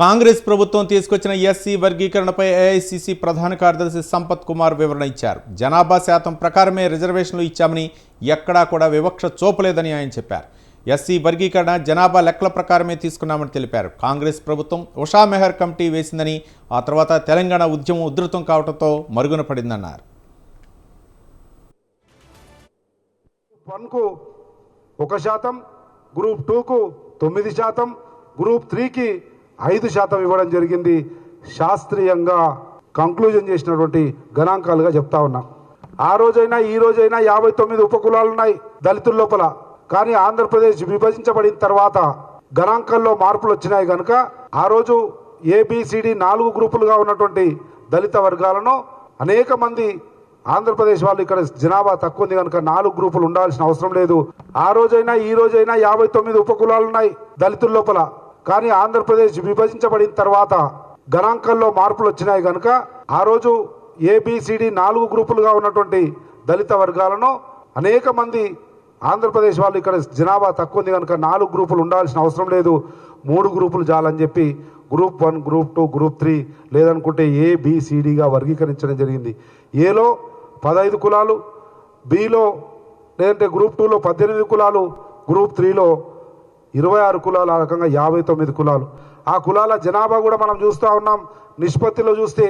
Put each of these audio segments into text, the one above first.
కాంగ్రెస్ ప్రభుత్వం తీసుకొచ్చిన SC వర్గీకరణపై AICC ప్రధాన కార్యదర్శి సంపత్ కుమార్ వివరణ ఇచ్చారు. జనాభా శాతం ప్రకారమే రిజర్వేషన్లు ఇచ్చామని ఎక్కడా కూడా వివక్ష చూపలేదని ఆయన చెప్పారు. ఎస్సీ వర్గీకరణ జనాభా లెక్కల ప్రకారమే తీసుకున్నామని తెలిపారు. కాంగ్రెస్ ప్రభుత్వం ఉషా మెహర్ కమిటీ వేసిందని ఆ తర్వాత తెలంగాణ ఉద్యమం ఉధృతం కావడంతో మరుగున పడిందన్నారు వన్కు ఒక శాతం గ్రూప్ టూకు తొమ్మిది శాతం గ్రూప్ త్రీకి ఐదు శాతం ఇవ్వడం జరిగింది. శాస్త్రీయంగా కంక్లూజన్ చేసినటువంటి గణాంకాలుగా చెప్తా ఉన్నా. ఆ రోజైనా ఈ రోజైనా యాభై తొమ్మిది ఉపకులాలు ఉన్నాయి దళితుల లోపల. కానీ ఆంధ్రప్రదేశ్ విభజించబడిన తర్వాత గణాంకాల్లో మార్పులు వచ్చినాయి కనుక ఆ రోజు ఏబిసిడి నాలుగు గ్రూపులుగా ఉన్నటువంటి దళిత వర్గాలను అనేక మంది ఆంధ్రప్రదేశ్ వాళ్ళు ఇక్కడ జనాభా తక్కువ ఉంది కనుక నాలుగు గ్రూపులు ఉండాల్సిన అవసరం లేదు. ఆ రోజైనా ఈ రోజైనా యాభై తొమ్మిది ఉపకులాలు ఉన్నాయి దళితుల లోపల. కానీ ఆంధ్రప్రదేశ్ విభజించబడిన తర్వాత గణాంకంలో మార్పులు వచ్చినాయి కనుక ఆ రోజు ఏబిసిడి నాలుగు గ్రూపులుగా ఉన్నటువంటి దళిత వర్గాలను అనేక మంది ఆంధ్రప్రదేశ్ వాళ్ళు ఇక్కడ జనాభా తక్కువ ఉంది కనుక నాలుగు గ్రూపులు ఉండాల్సిన అవసరం లేదు. మూడు గ్రూపులు చాలని చెప్పి group one group two group three లేదనుకుంటే ఏబిసిడిగా వర్గీకరించడం జరిగింది. ఏలో పదహైదు కులాలు బిలో లేదంటే గ్రూప్ టూలో పద్దెనిమిది కులాలు గ్రూప్ త్రీలో ఇరవై ఆరు కులాలు ఆ రకంగా యాభై తొమ్మిది కులాలు. ఆ కులాల జనాభా కూడా మనం చూస్తూ ఉన్నాం. నిష్పత్తిలో చూస్తే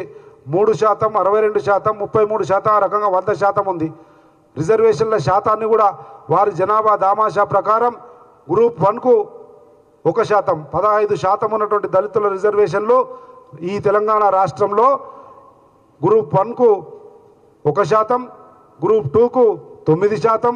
మూడు శాతం అరవై రెండు శాతం ముప్పై మూడు శాతం ఆ రకంగా వంద శాతం ఉంది. రిజర్వేషన్ల శాతాన్ని కూడా వారి జనాభా దామాషా ప్రకారం గ్రూప్ వన్కు ఒక శాతం పదహైదు శాతం ఉన్నటువంటి దళితుల రిజర్వేషన్లు ఈ తెలంగాణ రాష్ట్రంలో గ్రూప్ వన్కు ఒక శాతం గ్రూప్ టూకు తొమ్మిది శాతం